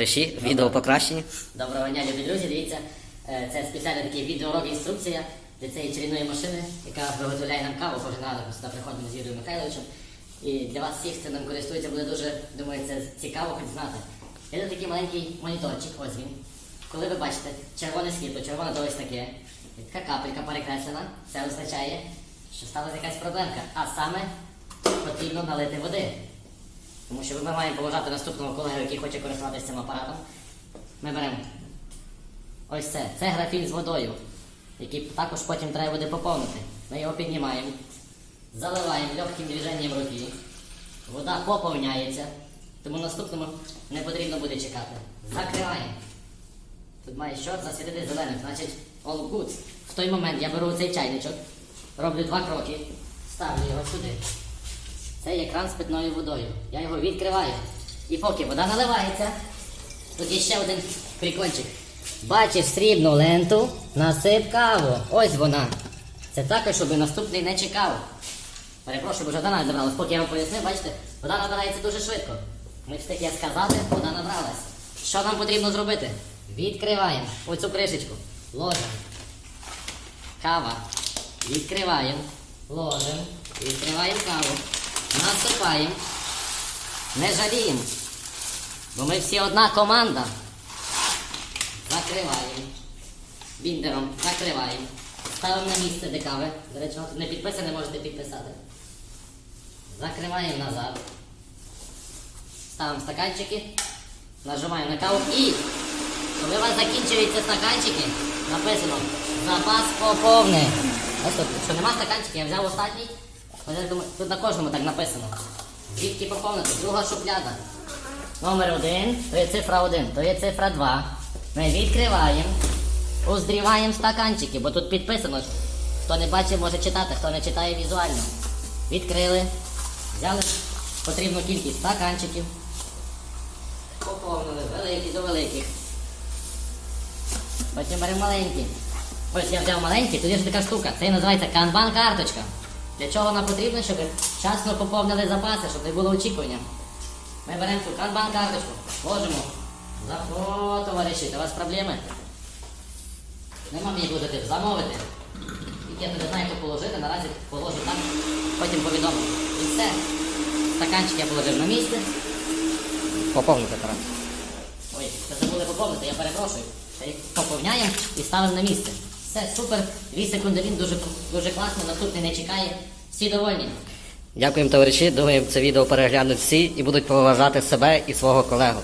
Пиші, відео покращені. Доброго дня, любі друзі. Дивіться, е, це спеціальний такий відеоурок інструкція для цієї чарівної машини, яка виготовляє нам каву кожен ранок. Ми сюди приходимо з Юрієм Михайловичем. І для вас всіх, хто ним користується, буде дуже, думаю, це цікаво хоч знати. Є такий маленький моніторчик, ось він. Коли ви бачите червоне світло, червоне то ось таке, і така капелька перекреслена, це означає, що сталася якась проблемка. А саме потрібно налити води. Тому що ми маємо поважати наступного колегу, який хоче користуватися цим апаратом. Ми беремо ось це. Це графін з водою, який також потім треба буде поповнити. Ми його піднімаємо, заливаємо легким движенням руки. Вода поповняється, тому наступному не потрібно буде чекати. Закриваємо. Тут має що засвітити зеленим, значить all good. В той момент я беру цей чайничок, роблю два кроки, ставлю його сюди. Це є кран з питною водою. Я його відкриваю. І поки вода наливається, тут є ще один прикольчик. Бачиш срібну ленту, насип каву. Ось вона. Це також, щоб наступний не чекав. Перепрошую, бо навіть набралась. Поки я вам пояснив, бачите, вода набирається дуже швидко. Ми встиг я сказати, вода набралась. Що нам потрібно зробити? Відкриваємо оцю кришечку. Ложимо. Кава. Відкриваємо. Ложимо. Відкриваємо каву. Насипаємо. Не жаліємо. Бо ми всі одна команда. Закриваємо. Біндером закриваємо. Ставимо на місце де кави. До речі, не підписане, можете підписати. Закриваємо назад. Ставимо стаканчики. Нажимаємо на каву і коли у вас закінчуються стаканчики, написано запас поповний. Ось тут, якщо нема стаканчиків, я взяв останній. Ось думаю, Тут на кожному так написано. Звідки поповнити? Друга шухляда. Номер один, то є цифра 1, то є цифра 2. Ми відкриваємо, уздріваємо стаканчики, бо тут підписано. Хто не бачить, може читати, хто не читає візуально. Відкрили, взяли потрібну кількість стаканчиків. Поповнили великі до великих. Потім беремо маленькі. Ось я взяв маленькі, тут ж така штука. Це називається канбан-карточка. Для чого вона потрібна? Щоб вчасно поповнили запаси, щоб не було очікування. Ми беремо цю канбан-карточку, ложимо. За товариші, у вас проблеми? Нема мені будете замовити. Тільки я не знаю, як положити, наразі положу так, потім повідомлю. І все. Стаканчик я положив на місце. Поповнити пора. Ой, це забули поповнити, я перепрошую. Поповняємо і ставимо на місце. Все, супер. Дві секунди він дуже, дуже класно, наступний не чекає. Всі довольні. Дякуємо, товариші. Думаю, це відео переглянуть всі і будуть поважати себе і свого колегу.